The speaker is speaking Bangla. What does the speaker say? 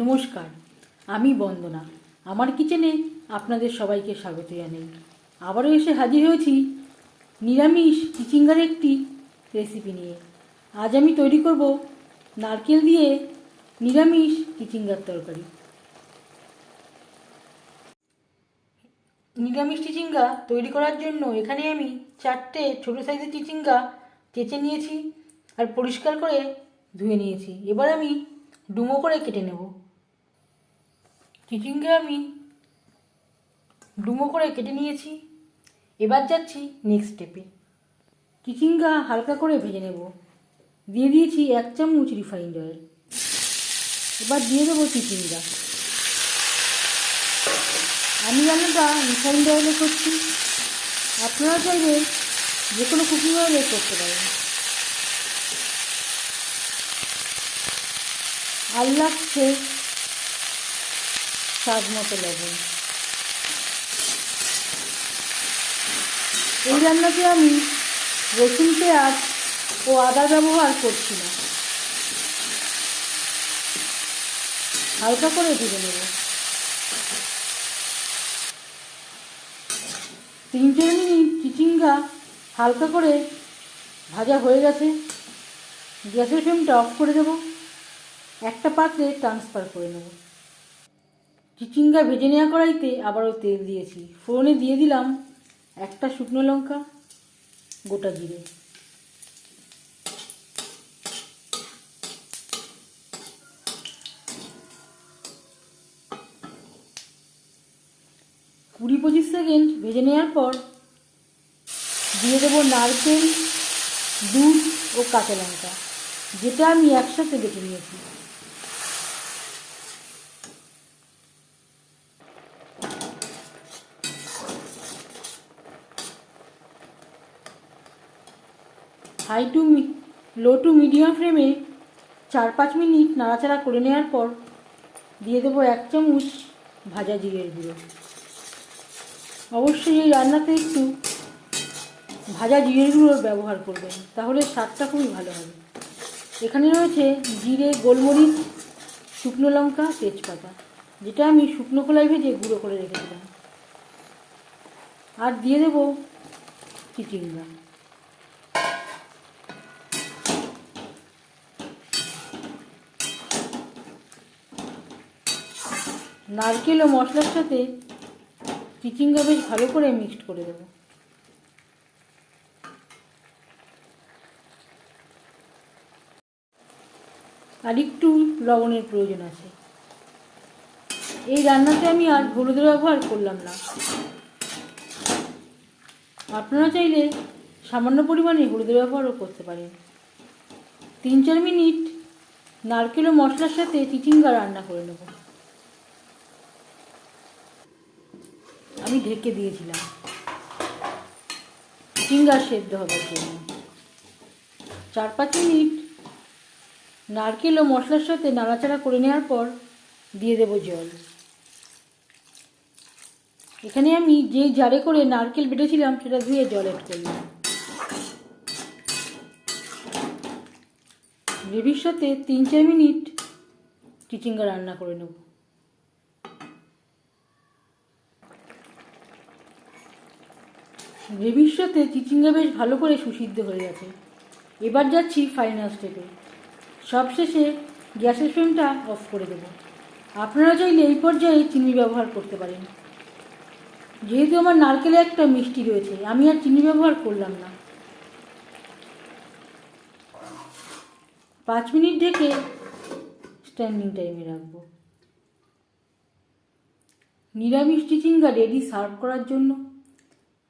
নমস্কার, আমি বন্দনা। আমার কিচেনে আপনাদের সবাইকে স্বাগত জানাই। আবারও এসে হাজির হয়েছি নিরামিষ চিচিঙ্গার একটি রেসিপি নিয়ে। আজ আমি তৈরি করব নারকেল দিয়ে নিরামিষ চিচিঙ্গার তরকারি। নিরামিষ চিচিঙ্গা তৈরি করার জন্য এখানে আমি চারটে ছোটো সাইজের চিচিঙ্গা চেঁচে নিয়েছি আর পরিষ্কার করে ধুয়ে নিয়েছি। এবার আমি ডুমো করে কেটে নেব। চিচিঙ্গা আমি। ডুমো করে কেটে নিয়েছি। এবার যাচ্ছি নেক্সট স্টেপে চিচিঙ্গা হালকা করে ভেজে নেব। দিয়ে দিয়েছি এক চামচ রিফাইন্ড অয়েল এবার দিয়ে দেবো চিচিঙ্গা আমি রান্নাটা রিফাইন্ড অয়েলে করছি। আপনারা চাইলে যে কোনো কুকিং অয়েলে করতে পারেন। আর লাগছে স্বাদ মতো লবণ। এই রান্নাতে আমি রসুন, পেঁয়াজ ও আদা ব্যবহার করছি না। হালকা করে ভেজে নেব। তিন চার মিনিট চিচিঙ্গা হালকা করে ভাজা হয়ে গেছে। গ্যাসের ফ্লেমটা অফ করে দেবো। একটা পাত্রে ট্রান্সফার করে নেব। চিচিঙ্গা ভেজে নেওয়া কড়াইতে আবারও তেল দিয়েছি। ফোড়নে দিয়ে দিলাম একটা শুকনো লঙ্কা, গোটা জিরে। কুড়ি পঁচিশ সেকেন্ড ভেজে নেওয়ার পর দিয়ে দেবো নারকেল, দুধ ও কাঁচা লঙ্কা, যেটা আমি একসাথে বেটে নিয়েছি। High to low to medium ফ্লেমে চার পাঁচ মিনিট নাড়াচাড়া করে নেওয়ার পর দিয়ে দেবো এক চামচ ভাজা জিরের গুঁড়ো। অবশ্যই এই রান্নাতে একটু ভাজা জিরের গুঁড়োর ব্যবহার করবেন, তাহলে স্বাদটা খুবই ভালো হবে। এখানে রয়েছে জিরে, গোলমরিচ, শুকনো লঙ্কা, তেজপাতা, যেটা আমি শুকনো কলাই ভেজে গুঁড়ো করে রেখেছিলাম। আর দিয়ে দেবো চিচিঙ্গা। নারকেল ও মশলার সাথে চিচিঙ্গা বেশ ভালো করে মিক্সড করে দেবো। আর একটু লবণের প্রয়োজন আছে। এই রান্নাতে আমি আর হলুদের ব্যবহার করলাম না। আপনারা চাইলে সামান্য পরিমাণে হলুদের ব্যবহারও করতে পারেন। তিন চার মিনিট নারকেল ও মশলার সাথে চিচিঙ্গা রান্না করে নেব। আমি ঢেকে দিয়েছিলাম। চিচিঙ্গা সেদ্ধ হবার জন্য চার পাঁচ মিনিট নারকেল ও মশলার সাথে নাড়াচাড়া করে নেওয়ার পর দিয়ে দেব জল। এখানে আমি যে জারে করে নারকেল বেটেছিলাম, সেটা ধুয়ে জল অ্যাড করলাম। গ্রেভির সাথে তিন চার মিনিট চিচিঙ্গা রান্না করে নেব। গ্রেভির চিচিঙ্গা বেশ ভালো করে সুসিদ্ধ হয়ে গেছে। এবার যাচ্ছি ফাইনাল স্টেপে সবশেষে গ্যাসের ফ্লেমটা অফ করে দেব। আপনারা চাইলে এই পর্যায়ে চিনি ব্যবহার করতে পারেন। যেহেতু আমার নারকেলে একটা মিষ্টি রয়েছে, আমি আর চিনি ব্যবহার করলাম না। পাঁচ মিনিট ঢেকে স্ট্যান্ডিং টাইমে রাখব। নিরামিষ চিচিঙ্গা রেডি সার্ভ করার জন্য।